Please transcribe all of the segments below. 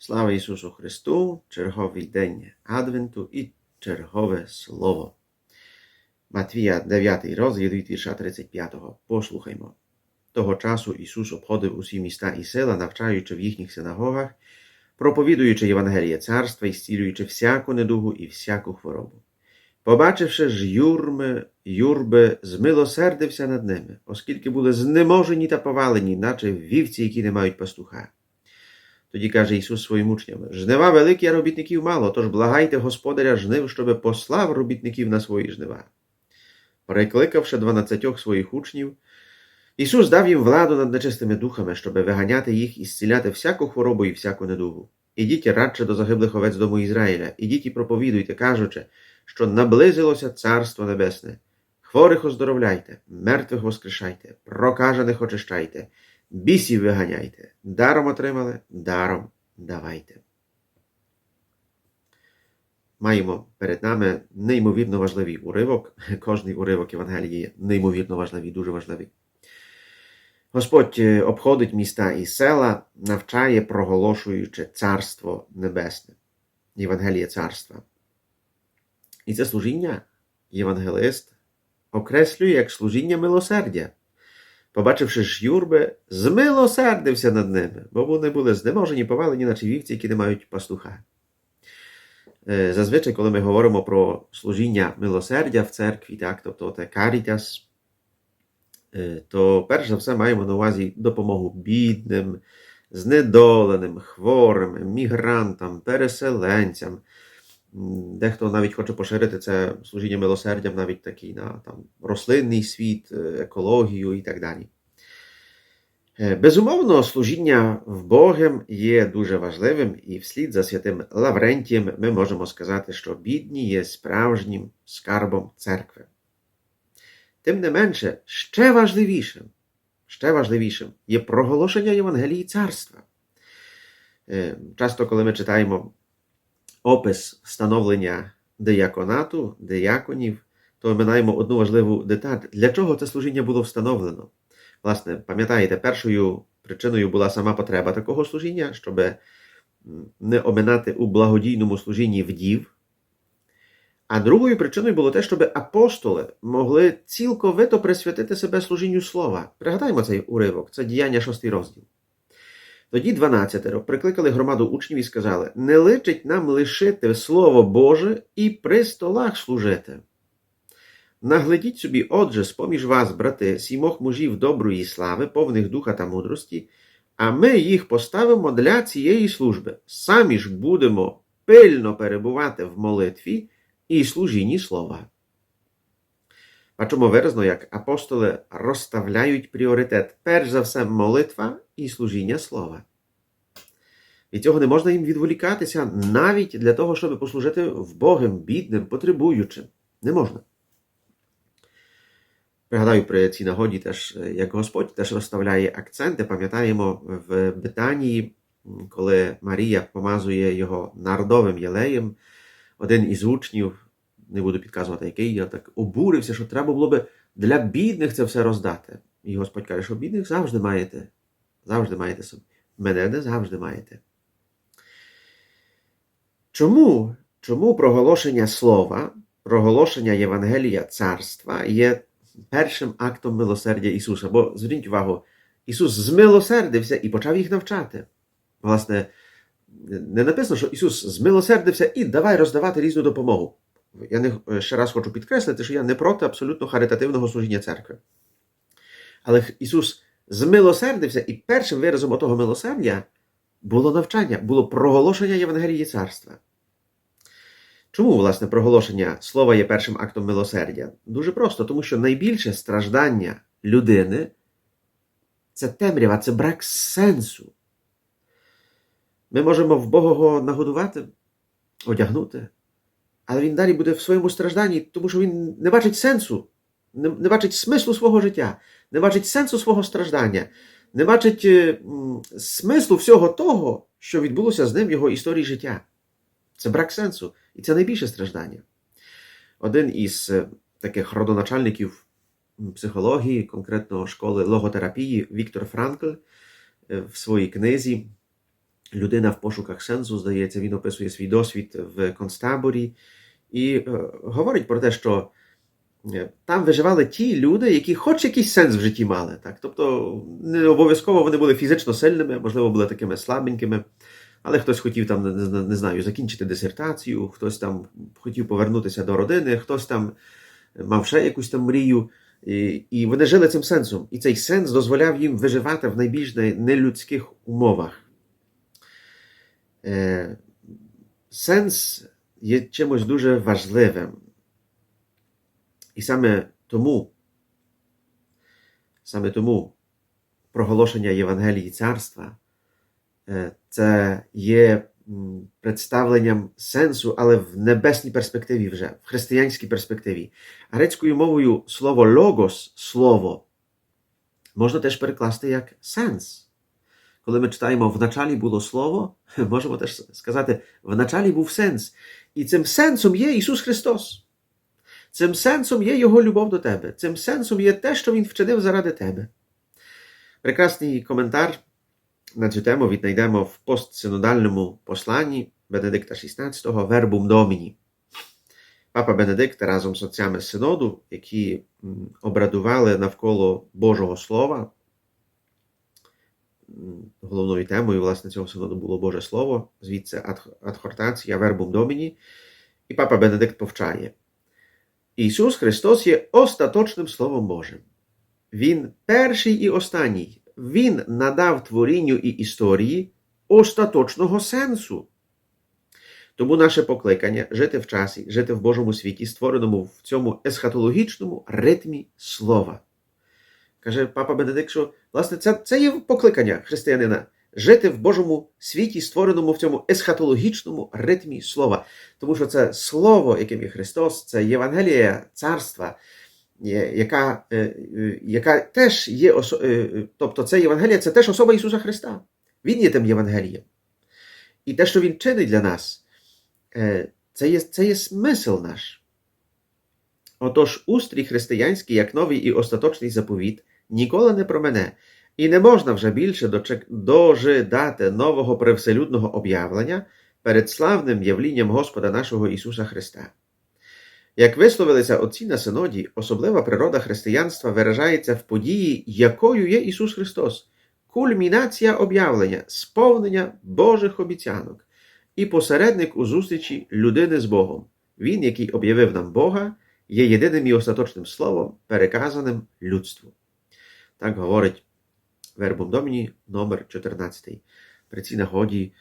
Слава Ісусу Христу! Черговий день Адвенту і чергове слово. Матвія 9 розділ від вірша 35. Послухаймо. Того часу Ісус обходив усі міста і села, навчаючи в їхніх синагогах, проповідуючи Євангеліє царства і зцілюючи всяку недугу і всяку хворобу. Побачивши ж юрми, юрби, змилосердився над ними, оскільки були знеможені та повалені, наче вівці, які не мають пастуха. Тоді каже Ісус своїм учням: Жнива великі, а робітників мало, тож благайте Господаря жнив, щоби послав робітників на свої жнива. Перекликавши дванадцятьох своїх учнів, Ісус дав їм владу над нечистими духами, щоби виганяти їх і зціляти всяку хворобу і всяку недугу. Ідіть радше до загиблих овець дому Ізраїля, ідіть і проповідуйте, кажучи, що наблизилося Царство Небесне. Хворих оздоровляйте, мертвих воскрешайте, прокажених очищайте, бісів виганяйте, даром отримали, даром давайте. Маємо перед нами неймовірно важливий уривок. Кожний уривок Євангелії неймовірно важливий, дуже важливий. Господь е, обходить міста і села, навчає, проголошуючи Царство Небесне, Євангеліє Царства. І це служіння євангелист окреслює як служіння милосердя. Побачивши ж юрби, змилосердився над ними, бо вони були знеможені, повалені, наче вівці, які не мають пастуха. Е, Зазвичай, коли ми говоримо про служіння милосердя в церкві, так, тобто те карітас, е, то перш за все маємо на увазі допомогу бідним, знедоленим, хворим, мігрантам, переселенцям. Дехто навіть хоче поширити це служіння милосердям навіть такий на там, рослинний світ, е, екологію і так далі. Е, Безумовно, служіння в Богом є дуже важливим, і вслід за святим Лаврентієм ми можемо сказати, що бідні є справжнім скарбом церкви. Тим не менше, ще важливішим, ще важливішим є проголошення Євангелії царства. Е, Часто, коли ми читаємо опис становлення деяконату, деяконів, то минаємо одну важливу деталь. Для чого це служіння було встановлено? Власне, пам'ятаєте, першою причиною була сама потреба такого служіння, щоб не оминати у благодійному служінні вдів. А другою причиною було те, щоб апостоли могли цілковито присвятити себе служінню слова. Пригадаймо цей уривок, це діяння шостий розділ. Тоді дванадцятеро прикликали громаду учнів і сказали: Не личить нам лишити Слово Боже і при столах служити. Наглядіть собі, отже, з-поміж вас, брати, сімох мужів доброї слави, повних духа та мудрості, а ми їх поставимо для цієї служби. Самі ж будемо пильно перебувати в молитві і служінні слова. Бачимо виразно, як апостоли розставляють пріоритет, перш за все, молитва і служіння слова. Від цього не можна їм відволікатися навіть для того, щоб послужити в Богом бідним, потребуючим. Не можна. Пригадаю при цій нагоді теж, як Господь теж розставляє акценти. Пам'ятаємо в Бетанії, коли Марія помазує його народовим єлеєм, один із учнів, не буду підказувати, який, я так обурився, що треба було би для бідних це все роздати. І Господь каже, що бідних завжди маєте. Завжди маєте собі. Мене не завжди маєте. Чому? Чому проголошення слова, проголошення Євангелія царства є першим актом милосердя Ісуса? Бо зверніть увагу, Ісус змилосердився і почав їх навчати. Власне, не написано, що Ісус змилосердився і давай роздавати різну допомогу. Я не, ще раз хочу підкреслити, що я не проти абсолютно харитативного служіння церкви. Але Ісус змилосердився, і першим виразом отого милосердя було навчання, було проголошення Євангелії царства. Чому, власне, проголошення слова є першим актом милосердя? Дуже просто, тому що найбільше страждання людини це темрява, це брак сенсу. Ми можемо в Богого нагодувати, одягнути, але він далі буде в своєму стражданні, тому що він не бачить сенсу, не, не бачить смислу свого життя, не бачить сенсу свого страждання, не бачить е, м, смислу всього того, що відбулося з ним в його історії життя. Це брак сенсу, і це найбільше страждання. Один із е, таких родоначальників психології, конкретно школи логотерапії, Віктор Франкл, е, в своїй книзі людина в пошуках сенсу, здається, він описує свій досвід в концтаборі і е, говорить про те, що е, там виживали ті люди, які хоч якийсь сенс в житті мали. Так? Тобто не обов'язково вони були фізично сильними, можливо, були такими слабенькими. Але хтось хотів там, не, знаю, закінчити дисертацію, хтось там хотів повернутися до родини, хтось там мав ще якусь там мрію. І, і вони жили цим сенсом. І цей сенс дозволяв їм виживати в найбільш нелюдських умовах. Е, сенс є чимось дуже важливим. І саме тому, саме тому проголошення Євангелії царства е, це є представленням сенсу, але в небесній перспективі вже, в християнській перспективі. Грецькою мовою слово логос, слово, можна теж перекласти як сенс. Коли ми читаємо в началі було слово, можемо теж сказати, в началі був сенс. І цим сенсом є Ісус Христос. Цим сенсом є Його любов до тебе. Цим сенсом є те, що Він вчинив заради тебе. Прекрасний коментар на цю тему віднайдемо в постсинодальному посланні Бенедикта XVI Verbum Domini. Папа Бенедикт разом з отцями синоду, які обрадували навколо Божого Слова. Головною темою власне цього синоду було Боже Слово, звідси адхортація Verbum Domini. І папа Бенедикт повчає. Ісус Христос є остаточним Словом Божим. Він перший і останній. Він надав творінню і історії остаточного сенсу. Тому наше покликання жити в часі, жити в Божому світі, створеному в цьому есхатологічному ритмі слова. Каже папа Бенедикт, що власне це, це є покликання християнина жити в Божому світі, створеному в цьому есхатологічному ритмі слова. Тому що це слово, яким є Христос, це Євангелія царства, яка, е, е, яка теж є е, тобто це Євангелія, це теж особа Ісуса Христа. Він є тим Євангелієм. І те, що Він чинить для нас, це є, це є смисл наш. Отож, устрій християнський, як новий і остаточний заповіт, ніколи не промене, і не можна вже більше дочек- дожидати нового привселюдного об'явлення перед славним явлінням Господа нашого Ісуса Христа. Як висловилися отці на синоді, особлива природа християнства виражається в події, якою є Ісус Христос, кульмінація об'явлення, сповнення Божих обіцянок і посередник у зустрічі людини з Богом. Він, який об'явив нам Бога, є єдиним і остаточним словом, переказаним людству. Так говорить Вербум Доміні номер 14. При цій нагоді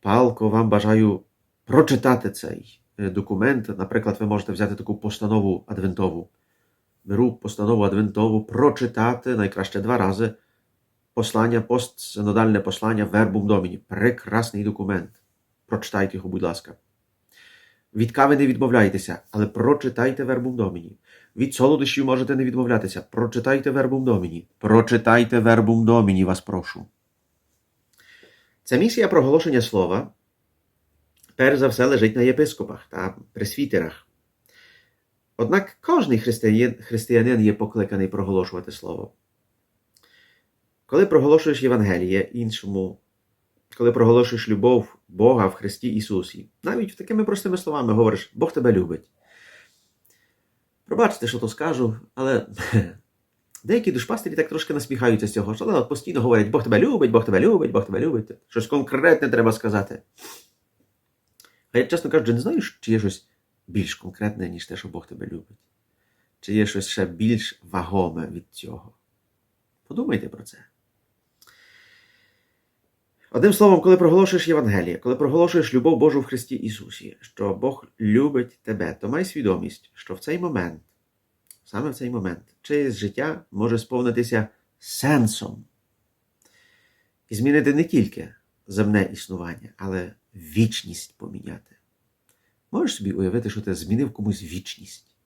палко вам бажаю прочитати цей е, документ. Наприклад, ви можете взяти таку постанову адвентову. Беру постанову адвентову, прочитати найкраще два рази послання, постсинодальне послання Вербум Доміні. Прекрасний документ. Прочитайте його, будь ласка. Від кави не відмовляйтеся, але прочитайте Вербум Доміні. Від солодощів можете не відмовлятися. Прочитайте Вербум Доміні. Прочитайте Вербум Доміні, вас прошу. Ця місія проголошення слова перш за все лежить на єпископах та пресвітерах. Однак кожний християнин, є покликаний проголошувати слово. Коли проголошуєш Євангеліє іншому, коли проголошуєш любов Бога в Христі Ісусі, навіть такими простими словами говориш, Бог тебе любить. Пробачте, що то скажу, але деякі душпастері так трошки насміхаються з цього, що але постійно говорять, Бог тебе любить, Бог тебе любить, Бог тебе любить. Щось конкретне треба сказати. А я, чесно кажучи, не знаю, чи є щось більш конкретне, ніж те, що Бог тебе любить. Чи є щось ще більш вагоме від цього. Подумайте про це. Одним словом, коли проголошуєш Євангеліє, коли проголошуєш любов Божу в Христі Ісусі, що Бог любить тебе, то май свідомість, що в цей момент, саме в цей момент, чиєсь життя може сповнитися сенсом і змінити не тільки земне існування, але вічність поміняти. Можеш собі уявити, що ти змінив комусь вічність.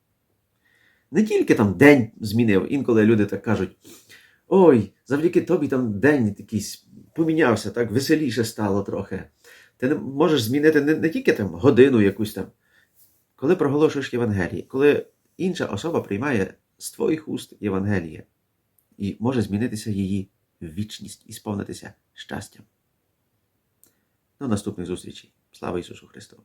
Не тільки там день змінив, інколи люди так кажуть: ой, завдяки тобі там день якийсь помінявся, так веселіше стало трохи. Ти можеш змінити не, не тільки там годину якусь там. Коли проголошуєш Євангеліє, коли інша особа приймає з твоїх уст Євангеліє, і може змінитися її вічність і сповнитися щастям. До наступних зустрічей. Слава Ісусу Христу!